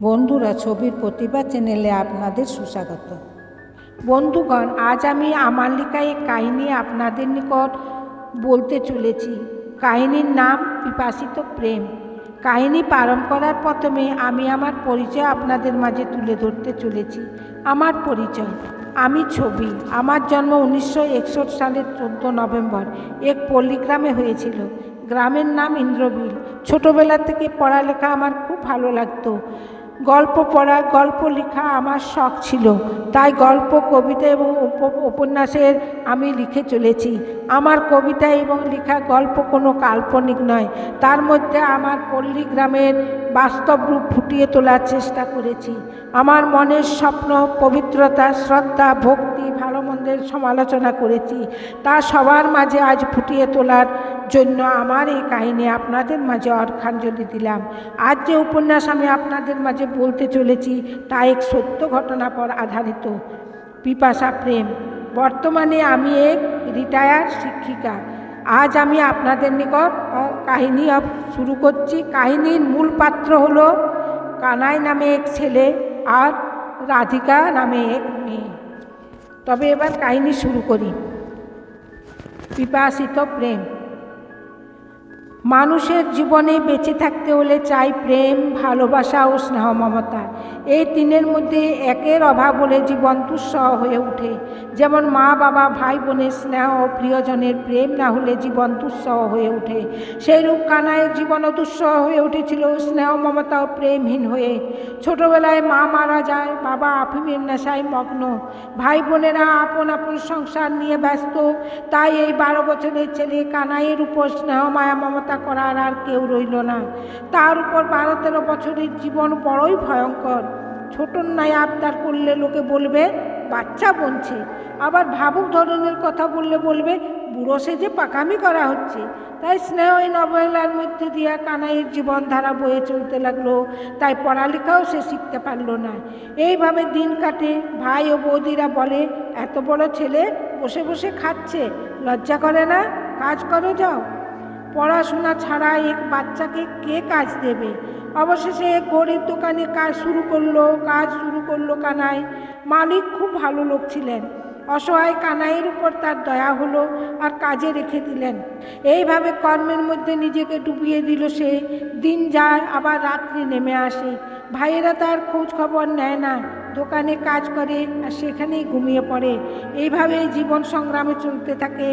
বন্ধুরা, ছবির প্রতিভা চ্যানেলে আপনাদের সুস্বাগত। বন্ধুগণ, আজ আমি আমার লেখা এই কাহিনী আপনাদের নিকট বলতে চলেছি। কাহিনীর নাম পিপাসিত প্রেম। কাহিনী পালন করার প্রথমে আমি আমার পরিচয় আপনাদের মাঝে তুলে ধরতে চলেছি। আমার পরিচয়, আমি ছবি। আমার জন্ম উনিশশো একষট্টি সালের চোদ্দ নভেম্বর, এক পল্লীগ্রামে হয়েছিল। গ্রামের নাম ইন্দ্রবিল। ছোটোবেলা থেকে পড়ালেখা আমার খুব ভালো লাগতো। গল্প পড়া, গল্প লেখা আমার শখ ছিল। তাই গল্প, কবিতা এবং উপ- উপন্যাসের আমি লিখে চলেছি। আমার কবিতা এবং লেখা গল্প কোনো কাল্পনিক নয়। তার মধ্যে আমার পল্লী গ্রামের বাস্তব রূপ ফুটিয়ে তোলার চেষ্টা করেছি। আমার মনের স্বপ্ন, পবিত্রতা, শ্রদ্ধা, ভক্তি, ভালো মন্দের সমালোচনা করেছি। তা সবার মাঝে আজ ফুটিয়ে তোলার জন্য আমার এই কাহিনী আপনাদের মাঝে অর্ঘাঞ্জলি দিলাম। আজ যে উপন্যাস আমি আপনাদের মাঝে বলতে চলেছি, তা এক সত্য ঘটনা পর আধারিত। পিপাসা, প্রেম। বর্তমানে আমি এক রিটায়ার শিক্ষিকা। আজ আমি আপনাদের নিকট কাহিনী শুরু করছি। কাহিনীর মূল পাত্র হল কানাই নামে এক ছেলে আর রাধিকা নামে এক মেয়ে। তবে এবার কাহিনী শুরু করি। পিপাসিত প্রেম। মানুষের জীবনে বেঁচে থাকতে হলে চাই প্রেম, ভালোবাসা ও স্নেহ মমতা। এই তিনের মধ্যে একের অভাব হলে জীবন দুঃসহ হয়ে ওঠে। যেমন মা, বাবা, ভাই, বোনের স্নেহ ও প্রিয়জনের প্রেম না হলে জীবন দুঃসহ হয়ে ওঠে। সেই রূপ কানায়ের জীবনও দুঃসহ হয়ে উঠেছিল স্নেহ, মমতা ও প্রেমহীন হয়ে। ছোটবেলায় মা মারা যায়, বাবা আফিমের নেশায় মগ্ন। ভাই বোনেরা আপন আপন সংসার নিয়ে ব্যস্ত। তাই এই বারো বছরের ছেলে কানাইয়ের উপর স্নেহ, মায়া, মমতা করার আর কেউ রইল না। তার উপর বারো তেরো বছরের জীবন বড়ই ভয়ঙ্কর। ছোট নাই আবদার করলে লোকে বলবে, বাচ্চা বনছে। আবার ভাবুক ধরনের কথা বললে বলবে, বুড়ো সেজে পাকামি করা হচ্ছে। তাই স্নেহ এই নবহেলার মধ্যে দিয়া কানাইয়ের জীবনধারা বয়ে চলতে লাগল। তাই পড়ালেখাও সে শিখতে পারল না। এইভাবে দিন কাটে। ভাই ও বৌদিরা বলে, এত বড় ছেলে বসে বসে খাচ্ছে। লজ্জা করে না? কাজ করো যাও। পড়াশোনা ছাড়া এক বাচ্চাকে কে কাজ দেবে? অবশেষে গরিব দোকানে কাজ শুরু করল, কাজ শুরু করল কানাই। মালিক খুব ভালো লোক ছিলেন। অসহায় কানাইয়ের উপর তার দয়া হলো আর কাজে রেখে দিলেন। এইভাবে কর্মের মধ্যে নিজেকে ডুবিয়ে দিল সে। দিন যায়, আবার রাত্রি নেমে আসে। ভাইয়েরা তার খোঁজ খবর নেয় না। দোকানে কাজ করে আর সেখানেই ঘুমিয়ে পড়ে। এইভাবেই জীবন সংগ্রামে চলতে থাকে।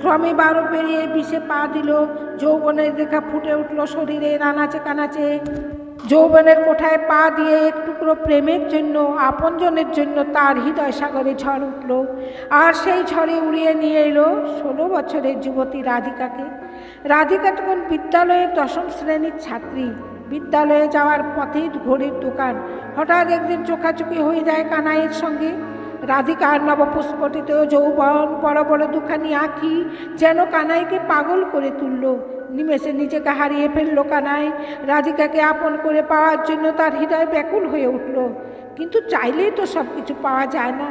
ক্রমে বারো পেরিয়ে বিষে পা দিল। যৌবনের রেখা ফুটে উঠল শরীরে রানাচে কানাচে। যৌবনের কোঠায় পা দিয়ে এক টুকরো প্রেমের জন্য, আপনজনের জন্য তার হৃদয় সাগরে ঝড় উঠল। আর সেই ঝড়ে উড়িয়ে নিয়ে এলো ষোলো বছরের যুবতী রাধিকাকে। রাধিকা তখন বিদ্যালয়ের দশম শ্রেণির ছাত্রী। বিদ্যালয়ে যাওয়ার পথেই ঘড়ির দোকান। হঠাৎ একদিন চোখাচোখি হয়ে যায় কানাইয়ের সঙ্গে। রাধিকার নবপুষ্পটিত যৌবন, বড় বড় দুখানি আঁখি যেন কানাইকে পাগল করে তুলল। নিমেষে নিজেকে হারিয়ে ফেলল কানাই। রাধিকাকে আপন করে পাওয়ার জন্য তার হৃদয় ব্যাকুল হয়ে উঠল। কিন্তু চাইলেই তো সব কিছু পাওয়া যায় না।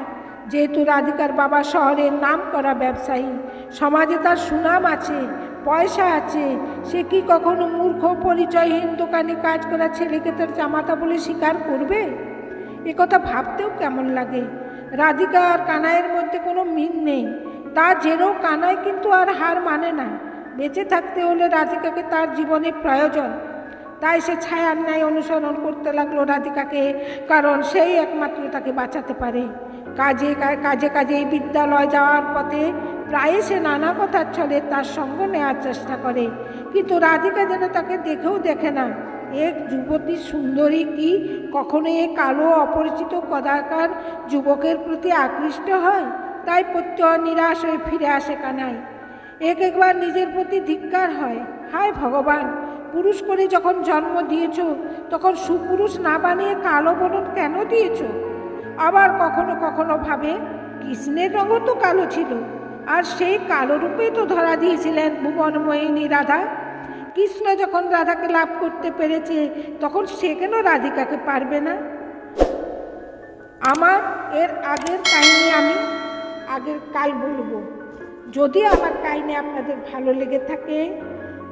যেহেতু রাধিকার বাবা শহরের নাম করা ব্যবসায়ী, সমাজে তার সুনাম আছে পয়সা আছে। সে কি কখনো মূর্খ পরিচয়হীন দোকানে কাজ করা ছেলেকে তার জামাতা বলে স্বীকার করবে? এ কথা ভাবতেও কেমন লাগে? রাধিকা আর কানাইয়ের মধ্যে কোনো মিল নেই। তা জেনেও কানাই কিন্তু আর হার মানে না। বেঁচে থাকতে হলে রাধিকাকে তার জীবনে প্রয়োজন। তাই সে ছায়ার ন্যায় অনুসরণ করতে লাগল রাধিকাকে, কারণ সেই একমাত্র তাকে বাঁচাতে পারে। কাজে কাজে কাজে বিদ্যালয় যাওয়ার পথে প্রায় সে নানা কথার ছলে, তার সঙ্গ নেওয়ার চেষ্টা করে। কিন্তু রাধিকা যেন তাকে দেখেও দেখে না। এক যুবতী সুন্দরী কি? কখনো এ কালো অপরিচিত কদাকার যুবকের প্রতি আকৃষ্ট হয়? তাই প্রত্যয় নিরাশ হয়ে ফিরে আসে কানাই এক একবার নিজের প্রতি ধিক্কার হয়। হায় ভগবান! পুরুষ করে যখন জন্ম দিয়েছ, তখন সুপুরুষ না বানিয়ে কালো বরণ কেন দিয়েছ? আবার কখনো কখনো ভাবে, কৃষ্ণের রঙও তো কালো ছিল। আর সেই কালো রূপেই তো ধরা দিয়েছিলেন ভুবনময়িনী রাধা। কৃষ্ণ যখন রাধাকে লাভ করতে পেরেছে, তখন সে কেন রাধিকাকে পারবে না? আমার এর আগের কাহিনী আমি আগের কাল বলব। যদি আমার কাহিনী আপনাদের ভালো লেগে থাকে,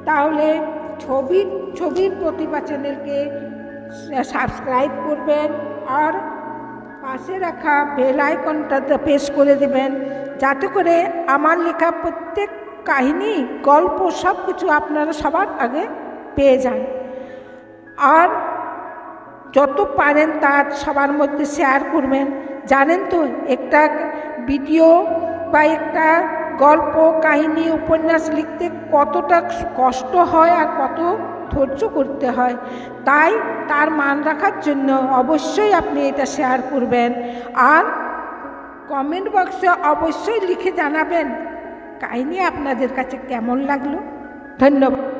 তাহলে ছবির ছবির প্রতিভা চ্যানেলকে সাবস্ক্রাইব করবেন আর পাশে রাখা বেল আইকনটাতে প্রেস করে দেবেন। যাতে করে আমার লেখা প্রত্যেক কাহিনী, গল্প সব কিছু আপনারা সবার আগে পেয়ে যান। আর যত পারেন তার সবার মধ্যে শেয়ার করবেন। জানেন তো, একটা ভিডিও বা একটা গল্প, কাহিনী, উপন্যাস লিখতে কতটা কষ্ট হয় আর কত ধৈর্য করতে হয়। তাই তার মান রাখার জন্য অবশ্যই আপনি এটা শেয়ার করবেন। আর কমেন্ট বক্সে অবশ্যই লিখে জানাবেন। কাহিনী আপনাদের কাছে কেমন লাগল? ধন্যবাদ।